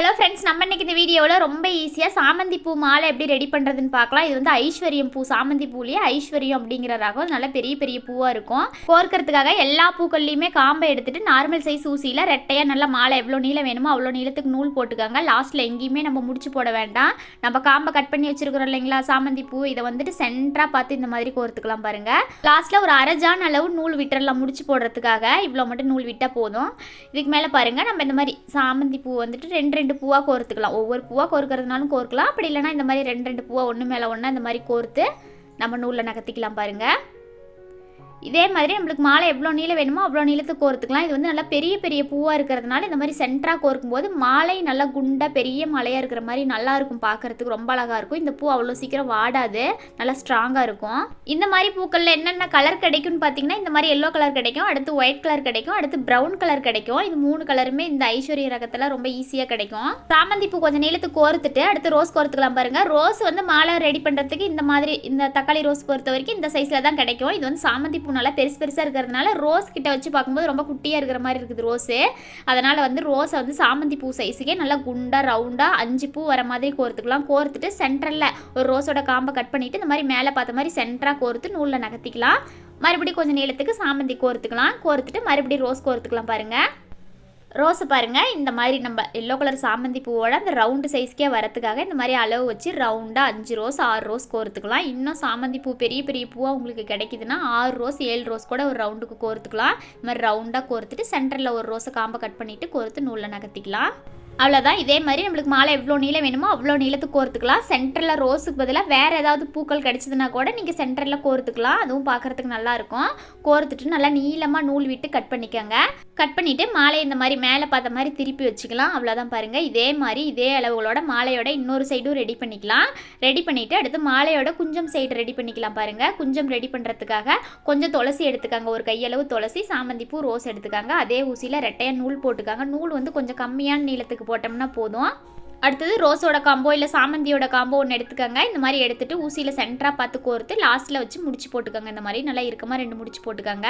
Hello, friend. Friends நம்ம இன்றைக்கி இந்த வீடியோவில் ரொம்ப ஈஸியாக சாமந்தி பூ மாலை எப்படி ரெடி பண்ணுறதுன்னு பார்க்கலாம். இது வந்து ஐஸ்வர்யம் பூ சாமந்தி பூலேயே ஐஸ்வர்யம் அப்படிங்கிற ரகம் நல்ல பெரிய பெரிய பூவாக இருக்கும். கோர்க்கறதுக்காக எல்லா பூக்கள்லையுமே காம்பை எடுத்துட்டு நார்மல் சைஸ் ஊசியில் ரெட்டையாக நல்லா மாலை எவ்வளோ நீளம் வேணுமோ அவ்வளோ நீளத்துக்கு நூல் போட்டுக்காங்க. லாஸ்ட்டில் எங்கேயுமே நம்ம முடிச்சு போட வேண்டாம். நம்ம காம்பை கட் பண்ணி வச்சிருக்கிறோம் இல்லைங்களா சாமந்தி பூ இதை வந்துட்டு சென்டராக பார்த்து இந்த மாதிரி கோர்த்துக்கலாம் பாருங்க. லாஸ்ட்டில் ஒரு அரைஜான் அளவு நூல் விட்டுறலாம் முடிச்சு போடுறதுக்காக இவ்வளோ மட்டும் நூல் விட்டால் போதும். இதுக்கு மேலே பாருங்க நம்ம இந்த மாதிரி சாமந்தி பூ வந்துட்டு ரெண்டு ரெண்டு பூவாக கோர்த்துக்கலாம். ஒவ்வொரு பூவாக கோர்க்கறதுனாலும் கோர்க்கலாம். அப்படி இல்லைன்னா இந்த மாதிரி ரெண்டு ரெண்டு பூவாக ஒன்று மேலே ஒன்றா இந்த மாதிரி கோர்த்து நம்ம நூலில் நகர்த்திக்கலாம் பாருங்கள் இதே மாதிரி நம்மளுக்கு மாலை எவ்வளோ நீளம் வேணுமோ அவ்வளோ நீளத்துக்கு கோர்த்துக்கலாம். இது வந்து நல்லா பெரிய பெரிய பூவாக இருக்கிறதுனால இந்த மாதிரி சென்டராக கோர்க்கும் போது மாலை நல்லா குண்டாக பெரிய மாலையாக இருக்கிற மாதிரி நல்லா இருக்கும் பார்க்கறதுக்கு ரொம்ப அழகாக இருக்கும். இந்த பூ அவ்வளோ சீக்கிரம் வாடாது. நல்லா ஸ்ட்ராங்காக இருக்கும். இந்த மாதிரி பூக்களில் என்னென்ன கலர் கிடைக்கும்னு பார்த்தீங்கன்னா இந்த மாதிரி எல்லோ கலர் கிடைக்கும் அடுத்து ஒயிட் கலர் கிடைக்கும் அடுத்து ப்ரௌன் கலர் கிடைக்கும். இது மூணு கலருமே இந்த ஐஸ்வர்ய ரகத்தில் ரொம்ப ஈஸியாக கிடைக்கும். சாமந்தி பூ கொஞ்சம் நீளத்துக்கு கோர்த்துட்டு அடுத்து ரோஸ் கோர்த்துக்கலாம் பாருங்கள் ரோஸ் வந்து மாலை ரெடி பண்ணுறதுக்கு இந்த மாதிரி இந்த தக்காளி ரோஸ் பொறுத்த வரைக்கும் இந்த சைஸில் தான் கிடைக்கும். இது வந்து சாமந்தி பூ நல்லா பெருசு பெருசாக இருக்கிறதுனால ரோஸ் கிட்ட வச்சு பார்க்கும்போது ரொம்ப குட்டியாக இருக்கிற மாதிரி இருக்குது ரோஸு. அதனால் வந்து ரோஸை வந்து சாமந்தி பூ சைஸுக்கே நல்லா குண்டாக ரவுண்டாக அஞ்சு பூ வர மாதிரி கோர்த்துக்கலாம். கோர்த்துட்டு சென்டரில் ஒரு ரோஸோட காம்பை கட் பண்ணிவிட்டு இந்த மாதிரி மேலே பார்த்த மாதிரி சென்டராக கோர்த்து நூலில் நகர்த்திக்கலாம். மறுபடியும் கொஞ்சம் நீளத்துக்கு சாமந்தி கோர்த்துக்கலாம். கோர்த்துட்டு மறுபடியும் ரோஸ் கோர்த்துக்கலாம் பாருங்கள் ரோஸை பாருங்கள் இந்த மாதிரி நம்ம எல்லோ கலர் சாமந்தி பூவோட அந்த ரவுண்டு சைஸ்க்கே வரத்துக்காக இந்த மாதிரி அளவு வச்சு ரவுண்டாக அஞ்சு ரோஸ் ஆறு ரோஸ் கோர்த்துக்கலாம். இன்னும் சாமந்தி பூ பெரிய பெரிய பூவாக உங்களுக்கு கிடைக்குதுன்னா ஆறு ரோஸ் ஏழு ரோஸ் கூட ஒரு ரவுண்டுக்கு கோர்த்துக்கலாம். இந்த மாதிரி ரவுண்டாக கோர்த்துட்டு சென்டரில் ஒரு ரோஸை காம்பை கட் பண்ணிவிட்டு கோர்த்து நூலில் நகர்த்திக்கலாம். அவ்வளோதான் இதே மாதிரி நம்மளுக்கு மாலை எவ்வளோ நீளம் வேணுமோ அவ்வளோ நீளத்துக்கு கோர்த்துக்கலாம். சென்டரில் ரோஸுக்கு பதிலாக வேறு ஏதாவது பூக்கள் கிடச்சிதுன்னா கூட நீங்கள் சென்டரில் கோர்த்துக்கலாம். அதுவும் பார்க்குறதுக்கு நல்லாயிருக்கும் கோர்த்துட்டு நல்லா நீளமாக நூல் விட்டு கட் பண்ணிக்கோங்க. கட் பண்ணிவிட்டு மாலை இந்த மாதிரி மேலே பார்த்த மாதிரி திருப்பி வச்சுக்கலாம். அவ்வளோதான் பாருங்கள் இதே மாதிரி இதே அளவுகளோட மாலையோட இன்னொரு சைடும் ரெடி பண்ணிக்கலாம். ரெடி பண்ணிவிட்டு அடுத்து மாலையோட குஞ்சம் சைடு ரெடி பண்ணிக்கலாம் பாருங்கள் குஞ்சம் ரெடி பண்ணுறதுக்காக கொஞ்சம் துளசி எடுத்துக்காங்க. ஒரு கையளவு துளசி சாமந்தி பூ ரோஸ் எடுத்துக்காங்க. அதே ஊசியில் ரெட்டையாக நூல் போட்டுக்காங்க. நூல் வந்து கொஞ்சம் கம்மியான நீளத்துக்கு போட்டோம்னா போதும். அடுத்தது ரோஸோட காம்போ இல்லை சாமந்தியோட காம்போ ஒன்று எடுத்துக்கோங்க. இந்த மாதிரி எடுத்துகிட்டு ஊசியில் சென்டராக பார்த்து கோர்த்து லாஸ்ட்டில் வச்சு முடிச்சு போட்டுக்கோங்க. இந்த மாதிரி நல்லா இருக்கமாக ரெண்டு முடிச்சு போட்டுக்கோங்க.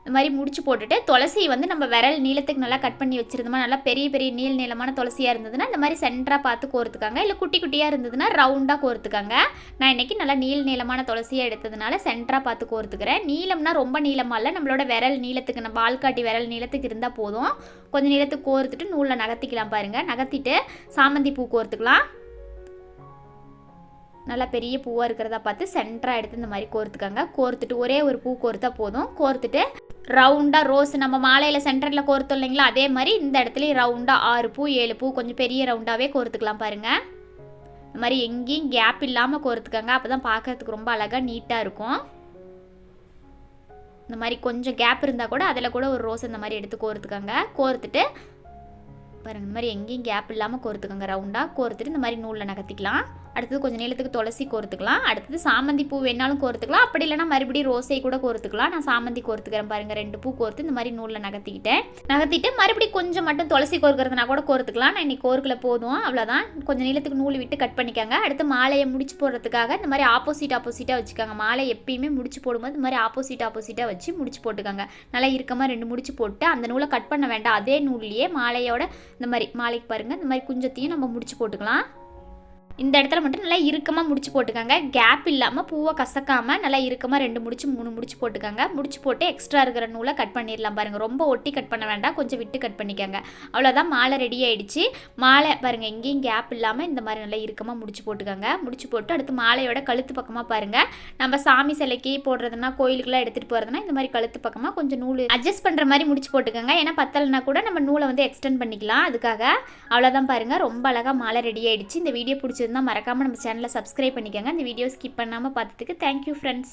இந்த மாதிரி முடிச்சு போட்டுட்டு துளசி வந்து நம்ம விரல் நீளத்துக்கு நல்லா கட் பண்ணி வச்சிருந்தோமா நல்லா பெரிய பெரிய நீள் நீளமான துளசியாக இருந்ததுன்னா இந்த மாதிரி சென்டராக பார்த்து கோர்த்துக்காங்க. இல்லை குட்டி குட்டியாக இருந்ததுன்னா ரவுண்டாக கோர்த்துக்காங்க. நான் இன்றைக்கி நல்லா நீள் நீளமான துளசியாக எடுத்ததுனால சென்டராக பார்த்து கோர்த்துக்கிறேன். நீளம்னா ரொம்ப நீளமாக இல்லை நம்மளோட விரல் நீளத்துக்கு நம்ம ஆள்காட்டி விரல் நீளத்துக்கு இருந்தால் போதும். கொஞ்சம் நீளத்துக்கு கோர்த்துட்டு நூலில் நகர்த்திக்கலாம் பாருங்கள் நகர்த்திட்டு சாமந்தி பூ கோர்த்துக்கலாம். நல்லா பெரிய பூவாக இருக்கிறதா பார்த்து சென்டராக எடுத்து இந்த மாதிரி கோர்த்துக்கோங்க. கோர்த்துட்டு ஒரே ஒரு பூ கோர்த்தா போதும். கோர்த்துட்டு ரவுண்டாக ரோஸ் நம்ம மாலையில் சென்டரில் கோர்த்தோம் இல்லைங்களா? அதே மாதிரி இந்த இடத்துலையும் ரவுண்டாக ஆறு பூ ஏழு பூ கொஞ்சம் பெரிய ரவுண்டாகவே கோர்த்துக்கலாம் பாருங்கள் இந்த மாதிரி எங்கேயும் கேப் இல்லாமல் கோர்த்துக்கோங்க. அப்போ தான் பார்க்குறதுக்கு ரொம்ப அழகாக நீட்டாக இருக்கும். இந்த மாதிரி கொஞ்சம் கேப் இருந்தால் கூட அதில் கூட ஒரு ரோஸ் இந்த மாதிரி எடுத்து கோர்த்துக்கோங்க. கோர்த்துட்டு பாருங்கள் இந்த மாதிரி எங்கேயும் கேப் இல்லாமல் கோர்த்துக்கோங்க. ரவுண்டாக கோர்த்துட்டு இந்த மாதிரி நூலில் நகர்த்திக்கலாம். அடுத்தது கொஞ்சம் நீளத்துக்கு துளசி கோர்த்துக்கலாம். அடுத்தது சாமந்தி பூ வேணாலும் கோர்த்துக்கலாம். அப்படி இல்லைனா மறுபடியும் ரோஸை கூட கோர்த்துக்கலாம். நான் சாமந்தி கோர்த்துக்கிறேன் பாருங்க. ரெண்டு பூ கோர்த்து இந்த மாதிரி நூலில் நகர்த்திக்கிட்டேன். நகர்த்திட்டு மறுபடியும் கொஞ்சம் மட்டும் துளசி கோர்க்கறதுனா கூட கோர்த்துக்கலாம். நான் இன்னைக்கு கோர்க்கல போதும். அவ்வளோதான் கொஞ்சம் நீளத்துக்கு நூல் விட்டு கட் பண்ணிக்கோங்க. அடுத்து மாலையை முடிச்சு போடுறதுக்காக இந்த மாதிரி ஆப்போசிட் ஆப்போசிட்டாக வச்சுக்கோங்க. மாலை எப்பயுமே முடிச்சு போடும்போது இந்த மாதிரி ஆப்போசிட் ஆப்போசிட்டாக வச்சு முடிச்சு போட்டுக்கோங்க. நல்லா இறுக்கமாக ரெண்டு முடிச்சு போட்டு அந்த நூலை கட் பண்ண வேண்டாம். அதே நூல்லையே மாலையோட இந்த மாதிரி மாலைக்கு பாருங்கள் இந்த மாதிரி குஞ்சத்தையும் நம்ம முடிச்சு போட்டுக்கலாம். இந்த இடத்துல மட்டும் நல்லா இறுக்கமாக முடிச்சு போட்டுக்கோங்க. கேப் இல்லாமல் பூவை கசக்காமல் நல்லா இறுக்கமாக ரெண்டு முடிச்சு மூணு முடிச்சு போட்டுக்கோங்க. முடிச்சு போட்டு எக்ஸ்ட்ரா இருக்கிற நூலை கட் பண்ணிடலாம் பாருங்கள் ரொம்ப ஒட்டி கட் பண்ண வேண்டாம். கொஞ்சம் விட்டு கட் பண்ணிக்கோங்க. அவ்வளோதான் மாலை ரெடி ஆகிடுச்சு மாலை பாருங்கள் எங்கேயும் கேப் இல்லாமல் இந்த மாதிரி நல்லா இறுக்கமாக முடிச்சு போட்டுக்கோங்க. முடிச்சு போட்டு அடுத்து மாலையோட கழுத்து பக்கமாக பாருங்கள் நம்ம சாமி சிலைக்கு போடுறதுனா கோயிலுக்குலாம் எடுத்துகிட்டு போகிறதுனா இந்த மாதிரி கழுத்து பக்கமாக கொஞ்சம் நூல் அட்ஜஸ்ட் பண்ணுற மாதிரி முடிச்சு போட்டுக்கோங்க. ஏன்னா பத்தலைனா கூட நம்ம நூலை வந்து எக்ஸ்டெண்ட் பண்ணிக்கலாம். அதுக்காக அவ்வளோதான் பாருங்கள் ரொம்ப அழகாக மாலை ரெடி ஆகிடுச்சு இந்த வீடியோ பிடிச்சிருந்தா மறக்காமல் நம்ம சேனலை சப்ஸ்கிரைப் பண்ணிக்கோங்க. இந்த வீடியோ ஸ்கிப் பண்ணாமல் பார்த்ததுக்கு தேங்க்யூ ஃப்ரெண்ட்ஸ்